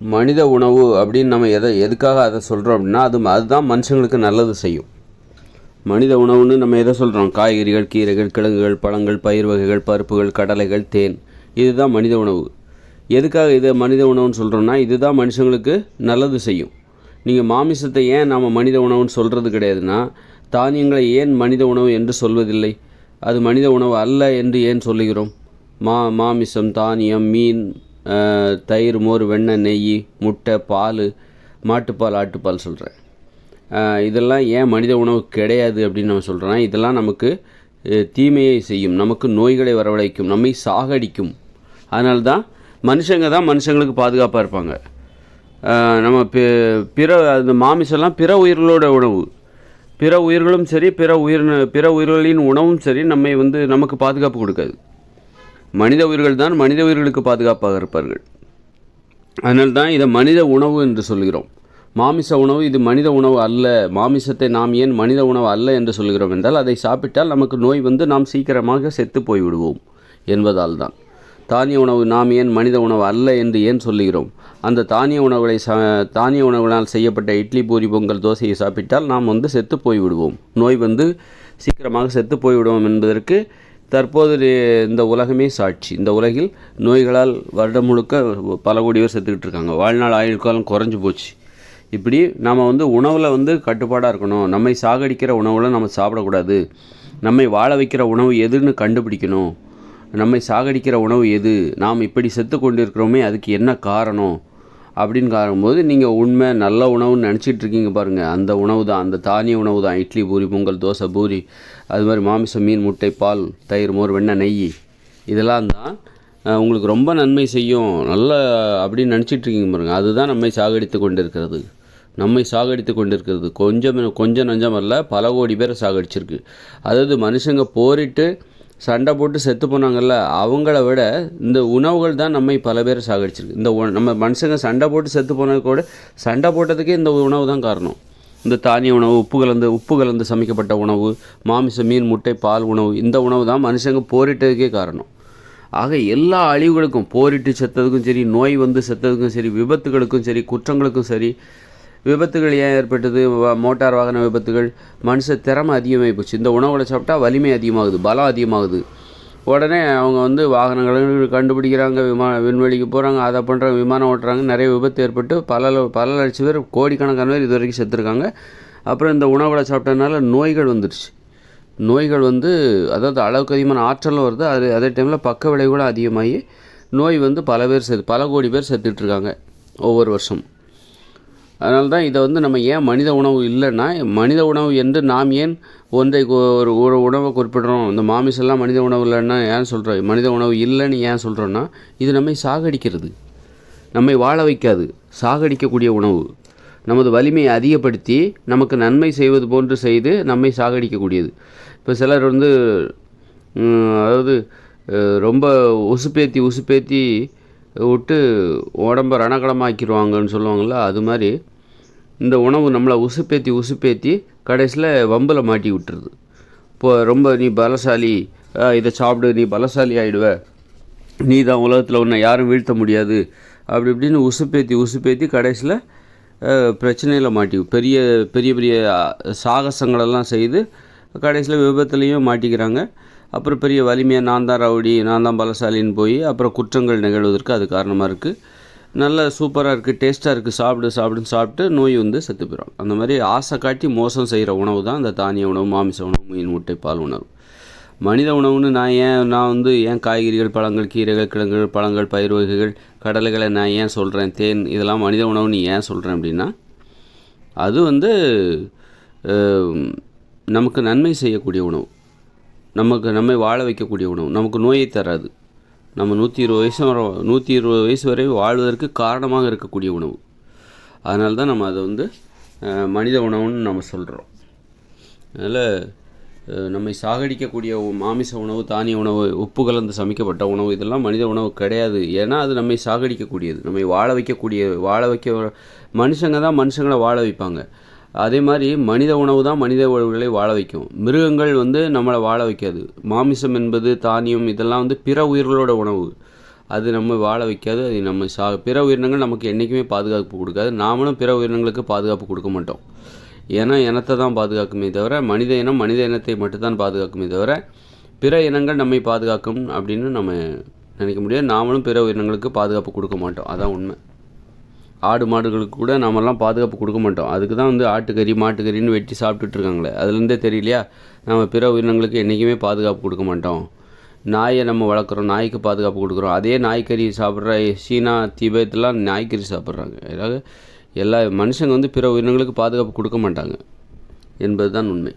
மனித உணவு அப்படின்னு நம்ம எதை எதுக்காக அதை சொல்கிறோம் அப்படின்னா அது அதுதான் மனுஷங்களுக்கு நல்லது செய்யும். மனித உணவுன்னு நம்ம எதை சொல்கிறோம் காய்கறிகள் கீரைகள் கிழங்குகள் பழங்கள் பயிர் வகைகள் பருப்புகள் கடலைகள் தேன். இதுதான் மனித உணவு. எதுக்காக இதை மனித உணவுன்னு சொல்கிறோம்னா இதுதான் மனுஷங்களுக்கு நல்லது செய்யும். நீங்கள் மாமிசத்தை ஏன் நாம் மனித உணவுன்னு சொல்கிறது கிடையாதுன்னா தானியங்களை ஏன் மனித உணவு என்று சொல்வதில்லை? அது மனித உணவு அல்ல என்று ஏன் சொல்லுகிறோம்? மா மாமிசம் தானியம் மீன் தயிர் மோர் வெண்ணெய் நெய் முட்டை பால் மாட்டுப்பால் ஆட்டுப்பால் சொல்கிறேன் இதெல்லாம் ஏன் மனித உணவு கிடையாது அப்படின்னு நம்ம சொல்கிறோன்னா இதெல்லாம் நமக்கு தீமையை செய்யும் நமக்கு நோய்களை வரவழைக்கும் நம்மை சாகடிக்கும். அதனால தான் மனுஷங்க தான் மனுஷங்களுக்கு பாதுகாப்பாக இருப்பாங்க. நம்ம பிற அந்த மாமிசெல்லாம் பிற உயிர்களோட உணவு. பிற உயிர்களும் சரி பிற உயிர் பிற உயிர்களின் உணவும் சரி நம்மை வந்து நமக்கு பாதுகாப்பு கொடுக்காது. மனித உயிர்கள் தான் மனித உயிர்களுக்கு பாதுகாப்பாக இருப்பார்கள். அதனால் தான் இதை மனித உணவு என்று சொல்கிறோம் மாமிச உணவு இது மனித உணவு அல்ல. மாமிசத்தை நாம் ஏன் மனித உணவு அல்ல என்று சொல்கிறோம் என்றால் அதை சாப்பிட்டால் நமக்கு நோய் வந்து நாம் சீக்கிரமாக செத்து போய்விடுவோம் என்பதால் தான். தானிய உணவு நாம் ஏன் மனித உணவு அல்ல என்று ஏன் சொல்லுகிறோம்? அந்த தானிய உணவுகளை ச தானிய உணவினால் செய்யப்பட்ட இட்லி பூரி பொங்கல் தோசையை சாப்பிட்டால் நாம் வந்து செத்து போய்விடுவோம். நோய் வந்து சீக்கிரமாக செத்து போய்விடுவோம் என்பதற்கு தற்போது இந்த உலகமே சாட்சி. இந்த உலகில் நோய்களால் வருடம் முழுக்க பல கோடி பேர் செத்துக்கிட்டு இருக்காங்க. வாழ்நாள் ஆயுள் காலம் குறைஞ்சு போச்சு. இப்படி நாம் வந்து உணவில் வந்து கட்டுப்பாடாக இருக்கணும். நம்மை சாகடிக்கிற உணவில் நம்ம சாப்பிடக்கூடாது. நம்மை வாழ வைக்கிற உணவு எதுன்னு கண்டுபிடிக்கணும். நம்மை சாகடிக்கிற உணவு எது? நாம் இப்படி செத்து கொண்டிருக்கிறோமே அதுக்கு என்ன காரணம்? அப்படின்னு காணும்போது நீங்கள் உண்மை நல்ல உணவுன்னு நினச்சிட்டு இருக்கீங்க பாருங்கள் அந்த உணவு தான் அந்த தானிய உணவு தான். இட்லி பூரி பொங்கல் தோசை பூரி அது மாதிரி மாமிசம் மீன் முட்டை பால் தயிர் மோர் வெண்ணெய் நெய் இதெல்லாம் தான் உங்களுக்கு ரொம்ப நன்மை செய்யும். நல்ல அப்படின்னு நினச்சிட்டு இருக்கீங்க பாருங்கள் அதுதான் நம்மை சாகடித்து கொண்டிருக்கிறது. நம்மை சாகடித்து கொண்டிருக்கிறது. கொஞ்சம் கொஞ்சம் நஞ்சம் அல்ல பல கோடி பேரை சாகடிச்சிருக்கு. அதாவது மனுஷங்க போரிட்டு சண்டை போட்டு செத்து போனாங்கல்ல அவங்கள விட இந்த உணவுகள் தான் நம்மை பல பேரை சாகடிச்சிருக்கு. இந்த உண- நம்ம மனுஷங்க சண்டை போட்டு செத்து போனது கூட சண்டை போட்டதுக்கே இந்த உணவு தான் காரணம். இந்த தானிய உணவு உப்பு கலந்து உப்பு கலந்து சமைக்கப்பட்ட உணவு மாமிசம் மீன் முட்டை பால் உணவு இந்த உணவு தான் மனுஷங்க போரிட்டதுக்கே காரணம். ஆக எல்லா அழிவுகளுக்கும் போரிட்டு செத்ததுக்கும் சரி நோய் வந்து செத்ததுக்கும் சரி விபத்துகளுக்கும் சரி குற்றங்களுக்கும் சரி விபத்துகள் ஏன் ஏற்பட்டது? மோட்டார் வாகன விபத்துகள். மனுஷ திறமை அதிகமாகி போச்சு. இந்த உணவுகளை சாப்பிட்டா வலிமை அதிகமாகுது பலம் அதிகமாகுது. உடனே அவங்க வந்து வாகனங்கள் கண்டுபிடிக்கிறாங்க விமான விண்வெளிக்கு போகிறாங்க அதை பண்ணுறாங்க விமானம் ஓட்டுறாங்க. நிறைய விபத்து ஏற்பட்டு பல ல- பல லட்சம் பேர் கோடிக்கணக்கான பேர் இது வரைக்கும் செத்துருக்காங்க. அப்புறம் இந்த உணவுகளை சாப்பிட்டதுனால நோய்கள் வந்துடுச்சு நோய்கள் வந்து அதாவது அளவுக்கு அதிகமான ஆற்றலும் வருது. அது அதே டைமில் பக்க விளைவுகளும் அதிகமாகி நோய் வந்து பல பேர் செத்து பல கோடி பேர் செத்துட்ருக்காங்க ஒவ்வொரு வருஷம் அதனால தான் இதை வந்து நம்ம ஏன் மனித உணவு இல்லைன்னா மனித உணவு என்று நாம் ஏன் ஒன்றை ஒரு ஒரு உணவை குறிப்பிடுறோம்? இந்த மாமிசெல்லாம் மனித உணவு இல்லைன்னா ஏன் சொல்கிறோம் மனித உணவு இல்லைன்னு ஏன் சொல்கிறோன்னா இது நம்மை சாகடிக்கிறது. நம்மை வாழ வைக்காது. சாகடிக்கக்கூடிய உணவு. நமது வலிமையை அதிகப்படுத்தி நமக்கு நன்மை செய்வது போன்று செய்து நம்மை சாகடிக்கக்கூடியது. இப்போ சிலர் வந்து அதாவது ரொம்ப உசுப்பேத்தி உசுப்பேத்தி விட்டு உடம்ப ரணகலமாக்கிடுவாங்கன்னு சொல்லுவாங்கள்ல அது மாதிரி இந்த உணவு நம்மளை உசுப்பேத்தி உசுப்பேற்றி கடைசியில் வம்பில் மாட்டி விட்டுருது. இப்போ ரொம்ப நீ பலசாலி இதை சாப்பிடு நீ பலசாலி ஆகிடுவ நீ தான் உலகத்தில் உன்னை யாரும் வீழ்த்த முடியாது. அப்படி இப்படின்னு உசுப்பேத்தி உசுப்பேத்தி கடைசியில் பிரச்சனையில் மாட்டி பெரிய பெரிய பெரிய சாகசங்களெல்லாம் செய்து கடைசியில் விபத்துலேயும் மாட்டிக்கிறாங்க. அப்புறம் பெரிய வலிமையாக நான் தான் ரவுடி நான் தான் பலசாலின்னு போய் அப்புறம் குற்றங்கள் நிகழ்வதற்கு அது காரணமாக இருக்குது நல்ல சூப்பராக இருக்குது டேஸ்ட்டாக இருக்குது சாப்பிடு சாப்பிடுன்னு சாப்பிட்டு நோய் வந்து செத்து போயிடும் அந்த மாதிரி ஆசை காட்டி மோசம் செய்கிற உணவு தான் இந்த தானிய உணவு மாமிச உணவு மீன் முட்டை பால் உணவு. மனித உணவுன்னு நான் ஏன் நான் வந்து ஏன் காய்கறிகள் பழங்கள் கீரைகள் கிழங்குகள் பழங்கள் பயிர் வகைகள் கடலைகளை நான் ஏன் சொல்கிறேன் தேன் இதெல்லாம் மனித உணவுன்னு ஏன் சொல்கிறேன் அப்படின்னா அது வந்து நமக்கு நன்மை செய்யக்கூடிய உணவு. நமக்கு நம்மை வாழ வைக்கக்கூடிய உணவு. நமக்கு நோயை தராது. நம்ம நூற்றி இருபது வயசு வர நூற்றி இருபது வயசு வரை வாழ்வதற்கு காரணமாக இருக்கக்கூடிய உணவு. அதனால தான் நம்ம அதை வந்து மனித உணவுன்னு நம்ம சொல்கிறோம் அதனால் நம்மை சாகடிக்கக்கூடிய மாமிச உணவு தானிய உணவு உப்பு கலந்து சமைக்கப்பட்ட உணவு இதெல்லாம் மனித உணவு கிடையாது. ஏன்னா அது நம்மை சாகடிக்கக்கூடியது. நம்மை வாழ வைக்கக்கூடிய வாழ வைக்க மனுஷங்க தான் மனுஷங்களை வாழ வைப்பாங்க. அதே மாதிரி மனித உணவு தான் மனித உணவுகளை வாழ வைக்கும். மிருகங்கள் வந்து நம்மளை வாழ வைக்காது. மாமிசம் என்பது தானியம் இதெல்லாம் வந்து பிற உயிர்களோட உணவு. அது நம்ம வாழ வைக்காது. அது நம்ம சா பிற உயிரினங்கள் நமக்கு என்றைக்குமே பாதுகாப்பு கொடுக்காது. நாமளும் பிற உயிரினங்களுக்கு பாதுகாப்பு கொடுக்க மாட்டோம். ஏன்னா இனத்தை தான் பாதுகாக்குமே தவிர மனித இனம் மனித இனத்தை மட்டும்தான் பாதுகாக்குமே தவிர பிற இனங்கள் நம்மை பாதுகாக்கும் அப்படின்னு நம்ம நினைக்க முடியாது. நாமளும் பிற உயிரினங்களுக்கு பாதுகாப்பு கொடுக்க மாட்டோம். அதான் உண்மை. ஆடு மாடுகளுக்கு கூட நாமெல்லாம் பாதுகாப்பு கொடுக்க மாட்டோம். அதுக்கு தான் வந்து ஆட்டுக்கறி மாட்டுக்கறின்னு வெட்டி சாப்பிட்டுட்ருக்காங்களே. அதுலேருந்தே தெரியலையா? நம்ம பிற உயிரினங்களுக்கு என்றைக்குமே பாதுகாப்பு கொடுக்க மாட்டோம். நாயை நம்ம வளர்க்குறோம் நாய்க்கு பாதுகாப்பு கொடுக்குறோம். அதே நாய்க்கறி சாப்பிட்ற சீனா திபேத்லாம் நாய்க்கறி சாப்பிட்றாங்க. அதாவது எல்லா மனுஷங்க வந்து பிற உயிரினங்களுக்கு பாதுகாப்பு கொடுக்க மாட்டாங்க. என்பது தான் உண்மை.